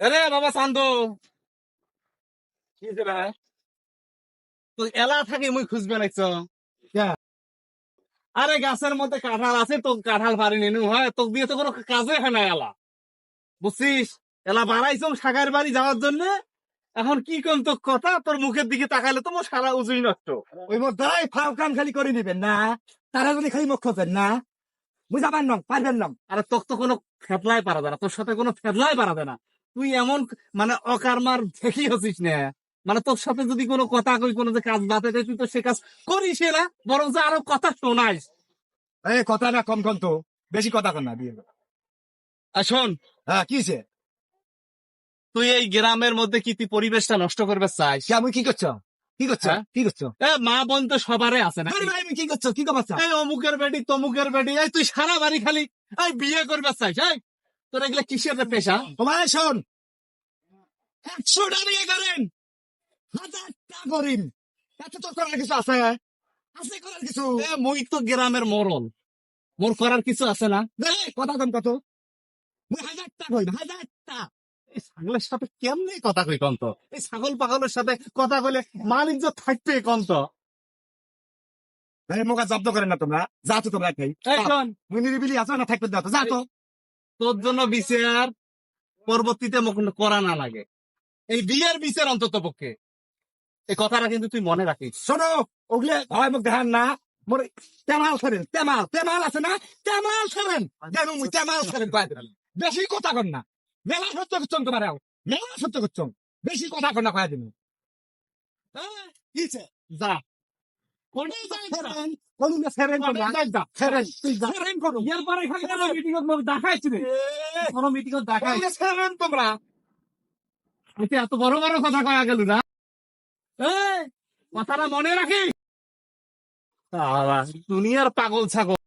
আরে বাবা চান্দু। কি হয়েছে এলা থাকি মুই খুঁজবে নাইছ। আরে গাছের মধ্যে কাঁঠাল আছে তো কাঁঠাল পারি নিনু হয় তোকে দিয়ে তো কোনো কাজে হয় না এলা। বুঝছিস? এলা বাড়াইছ সাগার বাড়ি যাওয়ার জন্য। এখন কি কোন তো কথা তোর মুখের দিকে তাকাইলে তো সারা উজুই নষ্ট। ওই মধ্যে ফাও কাম খালি করে নিবেন না তারা যদি খালি মুখ খোঁজেন না বুঝাবেন না পারবেন না। আরে তোর তো কোনো ফেতলাই পারা যায় না তোর সাথে কোনো ফেতলাই পারা যায় না। তুই এমন মানে অকারমার দেখি হচ্ছিস না। মানে তোর সাথে যদি কোনো কথা কই কোনো যে কাজ বাতে তুই তো সে কাজ করিস না বরং যে আরও কথা শোনাইস। এই কথা না কম কম তো বেশি কথা কর না দিয়ে আর শোন। হ্যাঁ কি হয়েছে তুই এই গ্রামের মধ্যে কি তুই পরিবেশটা নষ্ট করবে চাইস? সে আমি কি করছ? কি করছ? হ্যাঁ? কি করছ? মা বোন তো সবারই আছে না ভাই আমি কি করছ? কি করছ এই অমুকের বেটি তমুকের বেটি এই তুই সারা বাড়ি খালি এই বিয়ে করবে চাইস এই। তোর এগুলা কিসের পেশা? তোমার শোন। একশো বিয়ে করেন। হাজারটা করেন এত তো করার কিছু আছে? আছে করার কিছু? মুই তো গ্রামের মরল। মোর করার কিছু আছে না? কথা কম কত মুই হাজারটা হাজারটা। এই ছাগলের সাথে কেমনে কথা কই কন্ত? এই ছাগল পাগলের সাথে কথা কইলে মালিক যে থাকবে কন্ত? মোকা জব্দ করেন না তোমরা। যা তো তোমরা খাই। মুই নিরিবিলি আছো না থাকবে না তো? যা তো। তোর জন্য বিচার পরবর্তীতে করা না লাগে। এই বিয়ের বিচার অন্তত পক্ষে। এই কথাটা কিন্তু তুই মনে রাখিস। শোনো, ওগুলে ভয় মুখ দেখান না। মোর তেমাল ফেরেন তেমাল তেমাল আছে না? তেমাল ফেরেন জানো মুই তেমাল ফেরেন কয় বেশি কথা কর না। মেলা সত্য করছন তোমার মেলা সত্য করছন বেশি কথা কর না, কয় দিন কিছে যা। এতে এত বড় বড় কথা কয়া গেল না কথাটা মনে রাখি দুনিয়ার পাগল ছাগল